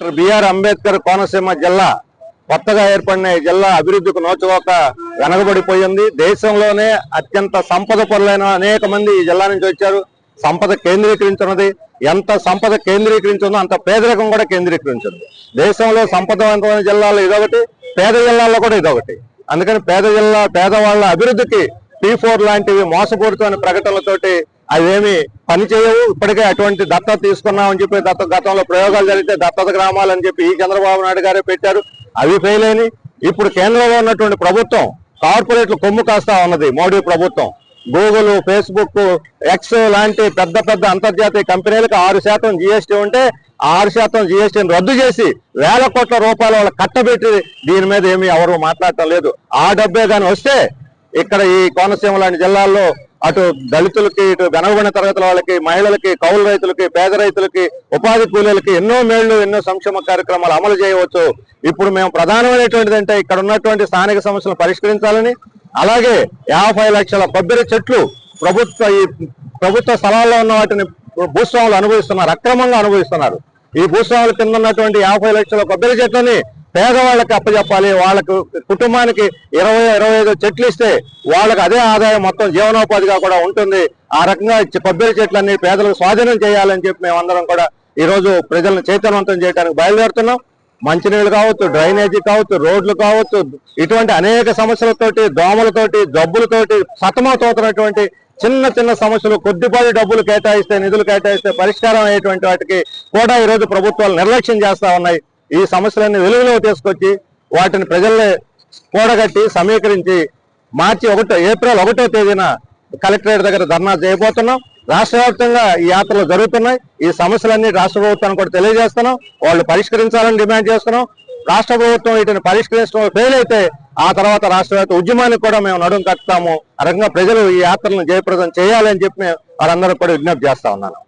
Doctor BR Ambedkar Konaseema జిల్లా కొత్తగా ఏర్పడిన జిల్లా అభివృద్ధికి నోచుకోక వెనకబడిపోయింది. దేశంలోనే అత్యంత సంపద పరులైన అనేక మంది ఈ జిల్లా నుంచి వచ్చారు. సంపద కేంద్రీకరించున్నది. ఎంత సంపద కేంద్రీకరించిందో అంత పేదరికం కూడా కేంద్రీకరించింది. దేశంలో సంపదవంతమైన జిల్లాలో ఇదొకటి పేద జిల్లాల్లో కూడా ఇదొకటి. అందుకని పేద జిల్లా పేదవాళ్ళ అభివృద్ధికి టీ ఫోర్ లాంటివి మోసపూరితమైన ప్రకటనలతోటి అవేమి పనిచేయవు ఇప్పటికే అటువంటి దత్తత తీసుకున్నామని చెప్పి దత్త గతంలో ప్రయోగాలు జరిగితే దత్తత గ్రామాలు అని చెప్పి ఈ చంద్రబాబు నాయుడు గారే పెట్టారు. అవి ఫెయిల్ అయినాయి. ఇప్పుడు కేంద్రంలో ఉన్నటువంటి ప్రభుత్వం కార్పొరేట్లు కొమ్ము కాస్తా ఉన్నది మోడీ ప్రభుత్వం. గూగుల్ ఫేస్బుక్ ఎక్స్ లాంటి పెద్ద పెద్ద అంతర్జాతీయ కంపెనీలకు ఆరు శాతం జిఎస్టీ ఉంటే ఆరు శాతం జిఎస్టీని రద్దు చేసి వేల కోట్ల రూపాయల వాళ్ళు కట్టబెట్టి దీని మీద ఏమీ ఎవరు మాట్లాడటం లేదు. ఆ డబ్బే కానీ వస్తే ఇక్కడ ఈ కోనసీమ లాంటి జిల్లాల్లో అటు దళితులకి ఇటు వెనగబడిన తరగతుల వాళ్ళకి మహిళలకి కౌలు రైతులకి పేద రైతులకి ఉపాధి కూలీలకి ఎన్నో మేళ్ళు ఎన్నో సంక్షేమ కార్యక్రమాలు అమలు చేయవచ్చు. ఇప్పుడు మేము ప్రధానమైనటువంటిది అంటే ఇక్కడ ఉన్నటువంటి స్థానిక సమస్యలను పరిష్కరించాలని అలాగే యాభై లక్షల కొబ్బరి చెట్లు ప్రభుత్వ ఈ ప్రభుత్వ స్థలాల్లో ఉన్న వాటిని భూస్వాములు అనుభవిస్తున్నారు అక్రమంగా అనుభవిస్తున్నారు. ఈ భూస్వాముల కింద ఉన్నటువంటి యాభై లక్షల కొబ్బరి చెట్లని పేదవాళ్ళకి అప్పచెప్పాలి వాళ్ళకు కుటుంబానికి ఇరవై ఇరవై ఐదు చెట్లు ఇస్తే వాళ్ళకి అదే ఆదాయం మొత్తం జీవనోపాధిగా కూడా ఉంటుంది. ఆ రకంగా ఇచ్చే కొబ్బరి చెట్లన్నీ పేదలకు స్వాధీనం చేయాలని చెప్పి మేమందరం కూడా ఈరోజు ప్రజలను చైతన్యవంతం చేయడానికి బయలుదేరుతున్నాం. మంచినీళ్ళు కావచ్చు డ్రైనేజీ కావచ్చు రోడ్లు కావచ్చు ఇటువంటి అనేక సమస్యలతోటి దోమలతోటి జబ్బులతోటి సతమతవుతున్నటువంటి చిన్న చిన్న సమస్యలు కొద్దిపాటి డబ్బులు కేటాయిస్తే నిధులు కేటాయిస్తే పరిష్కారం అయ్యేటువంటి వాటికి కూడా ఈరోజు ప్రభుత్వాలు నిర్లక్ష్యం చేస్తా ఉన్నాయి. ఈ సమస్యలన్నీ వెలుగులో తీసుకొచ్చి వాటిని ప్రజల్ని కూడగట్టి సమీకరించి మార్చి ఒకటో ఏప్రిల్ ఒకటో తేదీన కలెక్టరేట్ దగ్గర ధర్నా చేయబోతున్నాం. రాష్ట్ర వ్యాప్తంగా ఈ యాత్రలు జరుగుతున్నాయి. ఈ సమస్యలన్నీ రాష్ట్ర ప్రభుత్వానికి కూడా తెలియజేస్తున్నాం. వాళ్ళు పరిష్కరించాలని డిమాండ్ చేస్తున్నాం. రాష్ట్ర ప్రభుత్వం వీటిని పరిష్కరించడం ఫెయిల్ అయితే ఆ తర్వాత రాష్ట్ర వ్యాప్త ఉద్యమానికి కూడా మేము నడుం కట్టుతాము ఆ రకంగా ప్రజలు ఈ యాత్రలను జయప్రదం చేయాలని చెప్పి వారందరూ కూడా విజ్ఞప్తి చేస్తా ఉన్నాను.